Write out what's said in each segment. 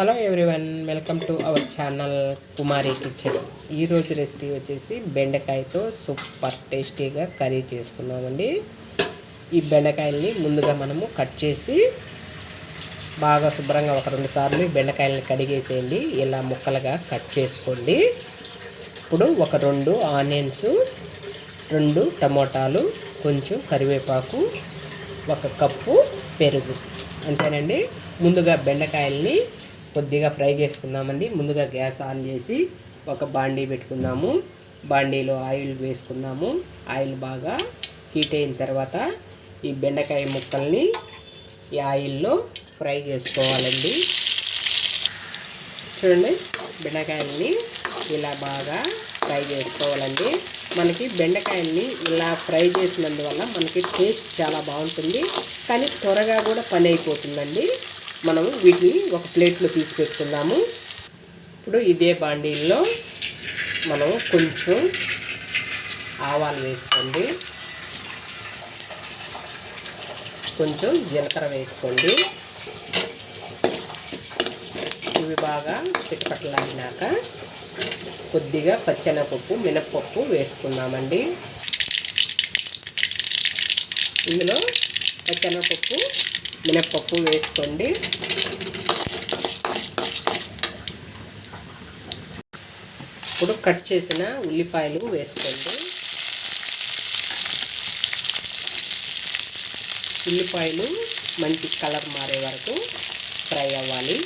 Hello everyone welcome to our channel Kumari kitchen. ఈరోజు recipe వచ్చేసి బెండకాయతో సూపర్ టేస్టీగా కర్రీ చేసుకున్నామండి ఈ బెండకాయల్ని ముందుగా మనము కట్ చేసి బాగా శుభ్రంగా ఒక రెండు సార్లు బెండకాయల్ని కడిగేసేయండి. ఇలా ముక్కలుగా కట్ చేసుకోండి. ఇప్పుడు ఒక రెండు ఆనియన్స్ రెండు టమోటాలు కొంచెం కరివేపాకు ఒక కప్పు పెరుగు. అంతేనండి. ముందుగా బెండకాయల్ని కొద్దిగా ఫ్రై చేసుకుందామండి. ముందుగా గ్యాస్ ఆన్ చేసి ఒక బాండీ పెట్టుకుందాము. బాండీలో ఆయిల్ వేసుకుందాము. ఆయిల్ బాగా హీట్ అయిన తర్వాత ఈ బెండకాయ ముక్కల్ని ఈ ఆయిల్లో ఫ్రై చేసుకోవాలండి. చూడండి బెండకాయల్ని ఇలా బాగా ఫ్రై చేసుకోవాలండి. మనకి బెండకాయల్ని ఇలా ఫ్రై చేసినందువల్ల మనకి టేస్ట్ చాలా బాగుంటుంది. కానీ త్వరగా కూడా పని అయిపోతుందండి. మనం వీటిని ఒక ప్లేట్లో తీసి పెట్టుకుందాము. ఇప్పుడు ఇదే బాండీల్లో మనం కొంచెం ఆవాలు వేసుకోండి. కొంచెం జీలకర్ర వేసుకోండి. ఇవి బాగా చిట్టపట్టలాగినాక కొద్దిగా పచ్చెనపప్పు మినప్పప్పు వేసుకున్నామండి ఇందులో పచ్చెనపప్పు మినప్పప్పు వేసుకోండి. ఇప్పుడు కట్ చేసిన ఉల్లిపాయలు వేసుకోండి. ఉల్లిపాయలు మంచి కలర్ మారే వరకు ఫ్రై అవ్వాలి.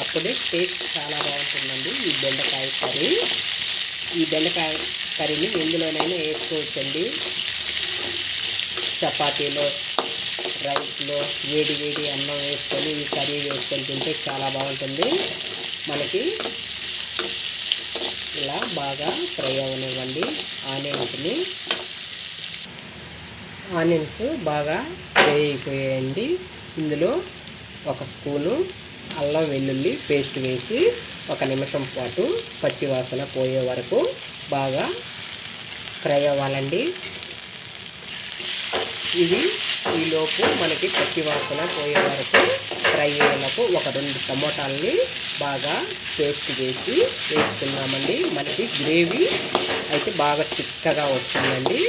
అప్పుడే టేస్ట్ చాలా బాగుంటుందండి ఈ బెండకాయ కర్రీ. ఈ బెండకాయ కర్రీని ఎందులోనైనా వేసుకోవచ్చండి. చపాతీలో రైస్లో వేడి వేడి అన్నం వేసుకొని ఈ కర్రీ వేసుకొని తింటే చాలా బాగుంటుంది. మనకి ఇలా బాగా ఫ్రై అవనివ్వండి. ఆనియన్స్ని. ఆనియన్స్ బాగా ఫ్రై అయిపోయాయండి. ఇందులో ఒక స్పూను అల్లం వెల్లుల్లి పేస్ట్ వేసి ఒక నిమిషం పాటు పచ్చివాసన పోయే వరకు బాగా ఫ్రై అవ్వాలండి. ఇది ఈలోపు మనకి పచ్చివాసన పోయే వరకు ఫ్రై అయ్యేలకు ఒక రెండు టమోటాలని బాగా పేస్ట్ చేసి వేసుకున్నామండి మనకి గ్రేవీ అయితే బాగా చిక్కగా వస్తుందండి.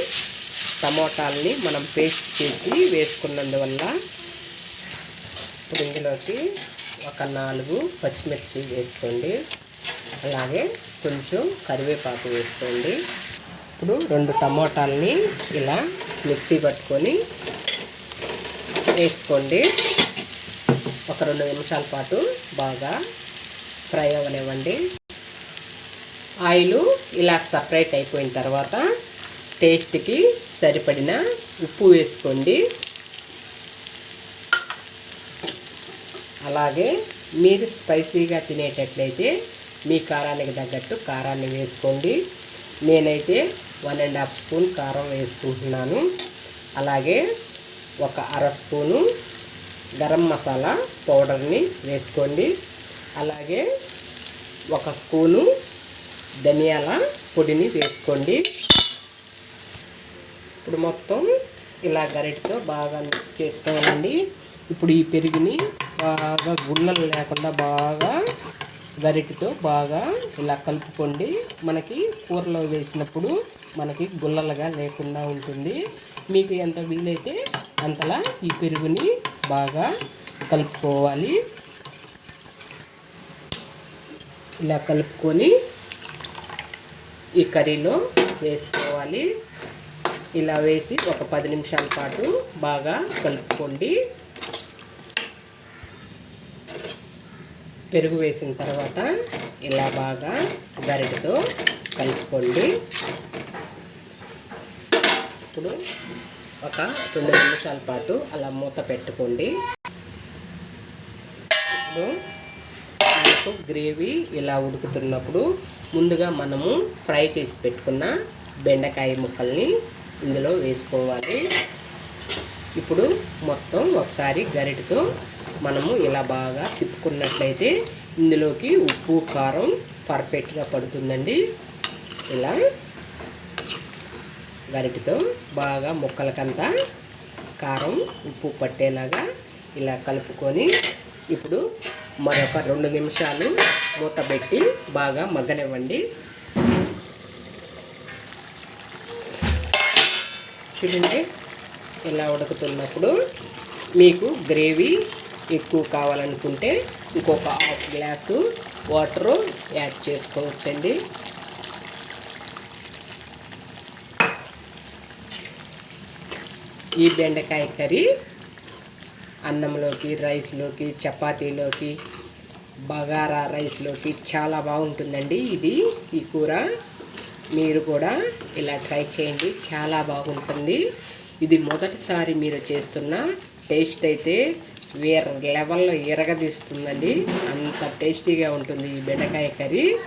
టమోటాలని మనం పేస్ట్ చేసి వేసుకున్నందువల్ల ఇప్పుడు ఇందులోకి ఒక నాలుగు పచ్చిమిర్చి వేసుకోండి. అలాగే కొంచెం కరివేపాకు వేసుకోండి. ఇప్పుడు రెండు టమోటాలని ఇలా మిక్సీ పట్టుకొని వేసుకోండి. ఒక రెండు నిమిషాల పాటు బాగా ఫ్రై అవ్వనివ్వండి ఆయిల్ ఇలా సపరేట్ అయిపోయిన తర్వాత టేస్ట్కి సరిపడిన ఉప్పు వేసుకోండి. అలాగే మీరు స్పైసీగా తినేటట్లయితే మీ కారానికి తగ్గట్టు కారాన్ని వేసుకోండి. నేనైతే వన్ అండ్ హాఫ్ స్పూన్ కారం వేసుకుంటున్నాను. అలాగే ఒక అర స్పూను గరం మసాలా పౌడర్ని వేసుకోండి. అలాగే ఒక స్పూను ధనియాల పొడిని వేసుకోండి. ఇప్పుడు మొత్తం ఇలా గరిటతో బాగా మిక్స్ చేసుకోవాలండి. ఇప్పుడు ఈ పెరుగుని బాగా గుళ్ళలు లేకుండా బాగా గరిటతో బాగా ఇలా కలుపుకోండి. మనకి కూరలో వేసినప్పుడు మనకి గుల్లలుగా లేకుండా ఉంటుంది. మీకు ఎంత వీలైతే అంతలా ఈ పెరుగుని బాగా కలుపుకోవాలి. ఇలా కలుపుకొని ఈ కర్రీలో వేసుకోవాలి. ఇలా వేసి ఒక పది నిమిషాల పాటు బాగా కలుపుకోండి. పెరుగు వేసిన తర్వాత ఇలా బాగా గరిటతో కలుపుకోండి. ఇప్పుడు ఒక రెండు నిమిషాల పాటు అలా మూత పెట్టుకోండి. ఇప్పుడు మనకు గ్రేవీ ఇలా ఉడుకుతున్నప్పుడు ముందుగా మనము ఫ్రై చేసి పెట్టుకున్న బెండకాయ ముక్కల్ని ఇందులో వేసుకోవాలి. ఇప్పుడు మొత్తం ఒకసారి గరిటతో మనము ఇలా బాగా తిప్పుకున్నట్లయితే ఇందులోకి ఉప్పు కారం పర్ఫెక్ట్గా పడుతుందండి. ఇలా గరిటితో బాగా ముక్కలకంతా కారం ఉప్పు పట్టేలాగా ఇలా కలుపుకొని ఇప్పుడు మరొక రెండు నిమిషాలు మూత పెట్టి బాగా మగ్గనివ్వండి. చూడండి ఇలా ఉడుకుతున్నప్పుడు మీకు గ్రేవీ ఎక్కువ కావాలనుకుంటే ఇంకొక హాఫ్ గ్లాసు వాటరు యాడ్ చేసుకోవచ్చండి. ఈ బెండకాయ కర్రీ అన్నంలోకి రైస్లోకి చపాతీలోకి బగారా రైస్లోకి చాలా బాగుంటుందండి. ఇది ఈ కూర. మీరు కూడా ఇలా ట్రై చేయండి. చాలా బాగుంటుంది. ఇది మొదటిసారి మీరు చేస్తున్న టేస్ట్ అయితే వేరే లెవెల్లో ఎరగదీస్తుందండి. అంత టేస్టీగా ఉంటుంది ఈ బెండకాయ కర్రీ.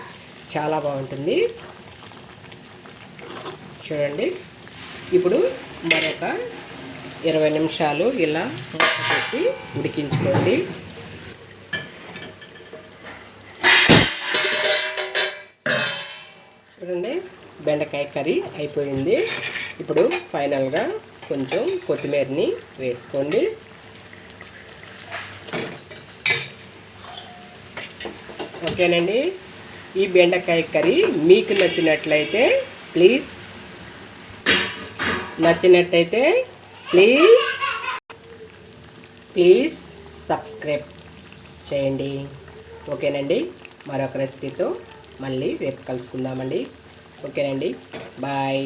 చాలా బాగుంటుంది. చూడండి. ఇప్పుడు మరొక ఇరవై నిమిషాలు ఇలా పెట్టి ఉడికించుకోండి. చూడండి. బెండకాయ కర్రీ అయిపోయింది. ఇప్పుడు ఫైనల్గా కొంచెం కొత్తిమీరని వేసుకోండి. ఓకేనండి? ఈ బెండకాయ కర్రీ మీకు నచ్చినట్లయితే ప్లీజ్ నచ్చినట్టయితే ప్లీజ్ ప్లీజ్ సబ్స్క్రైబ్ చేయండి. ఓకేనండి? మరొక రెసిపీతో మళ్ళీ రేపు కలుసుకుందామండి. ఓకేనండి? బాయ్.